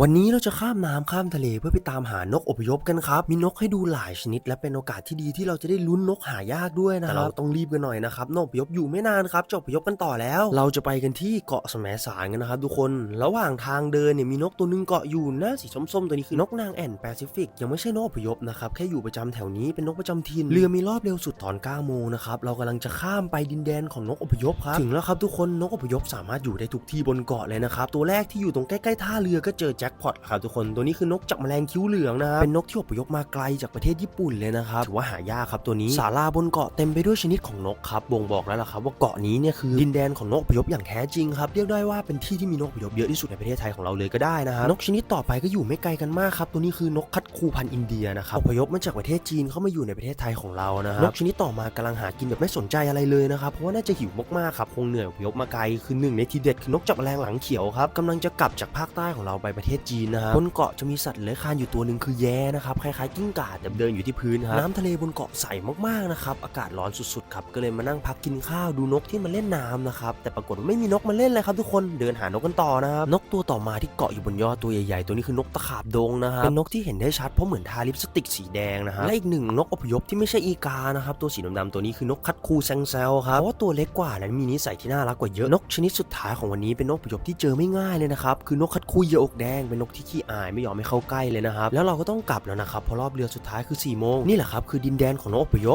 วันนี้เราจะข้ามน้ำข้ามทะเลเพื่อไปตามหานกอพยพกันครับ มีนกให้ดูหลายชนิด และเป็นโอกาสที่ดีที่เราจะได้ลุ้นนกหายากด้วยนะครับแต่เราต้องรีบกันหน่อยนะครับนกอพยพอยู่ไม่นานครับจะอพยพกันต่อแล้ว เราจะไปกันที่เกาะแสมสารกันนะครับทุกคนระหว่างทางเดินเนี่ยมีนกตัวหนึงเกาะอยู่หน้าสีส้มๆตัวนี้คือนกนางแอ่นแปซิฟิกยังไม่ใช่นกอพยพนะครับแค่อยู่ประจำแถวนี้เป็นนกประจำถิ่นเรือมีรอบเร็วสุดตอน9โมงนะครับเรากำลังจะข้ามไปดินแดนของนกอพยพครับถึงแล้วครับทุกคนนกอพยพสามารถอยู่ได้ทุกที่บนเกาะเลยนะครับตัวแรกที่อยู่ตรงใกล้ๆท่าเรือก็เจอแจ็คพอตครับทุกคนตัวนี้คือนกจับแมลงคิ้วเหลืองนะครับเป็นนกที่อพยพมาไกลจากประเทศญี่ปุ่นเลยนะครับถือว่าหายากครับตัวนี้ศาลาบนเกาะเต็มไปด้วยชนิดของนกครับบ่งบอกแล้วล่ะครับว่าเกาะนี้เนี่ยคือดินแดนของนกอพยพอย่างแท้จริงครับเรียกได้ว่าเป็นที่ที่มีนกอพยพเยอะที่สุดในประเทศไทยของเราเลยก็ได้นะครับนกชนิดต่อไปก็อยู่ไม่ไกลกันมากครับตัวนี้คือนกคัดคูพันอินเดียนะครับอพยพมาจากประเทศจีนเข้ามาอยู่ในประเทศไทยของเรานะครับนกชนิดต่อมากำลังหากินแบบไม่สนใจอะไรเลยนะครับเพราะว่าน่าจะหิวมากๆครับคงเหนื่อยอพยพมาไกลคือหนึ่งในทีเด็ดคือนกจับแมลงหลังเขียวครับกำลังจะกลับจากภาคใต้ของเราไปประเทศจีนนะครับบนเกาะจะมีสัตว์เลื้อยคลานอยู่ตัวหนึ่งคือแย้นะครับคล้ายๆกิ้งก่าแต่เดินอยู่ที่พื้นครับน้ำทะเลบนเกาะใสมากๆนะครับอากาศร้อนสุดๆครับก็เลยมานั่งพักกินข้าวดูนกที่มาเล่นน้ำนะครับแต่ปรากฏว่าไม่มีนกมาเล่นเลยครับทุกคนเดินหานกกันต่อนะครับนกตัวต่อมาที่เกาะอยู่บนยอดตัวใหญ่ๆตัวนี้คือนกตะขาบดงนะครับเป็นนกที่เห็นได้ชัดเพราะเหมือนทาลิปสติกสีแดงนะครับและอีกหนึ่งนกอพยพที่ไม่ใช่อีกานะครับตัวสีดำๆตัวนี้คือนกคัดคูแซงเซลครับเพราะว่าตัวเล็กกว่าและมีนิสัยที่น่ารักกว่าเยอะนกชนิดสุดท้ายของวันนี้เป็นนกอพยพที่เจอไม่ง่ายเลยนะครับคือนกคัดคูเหยี่ยวอกแดงเป็นนกที่ขี้อายไม่ยอมให้เข้าใกล้เลยนะครับ แล้วเราก็ต้องกลับแล้วนะครับเพราะรอบเรือสุดท้ายคือ4โมงนี่แหละครับคือดินแดนของนกอพยพ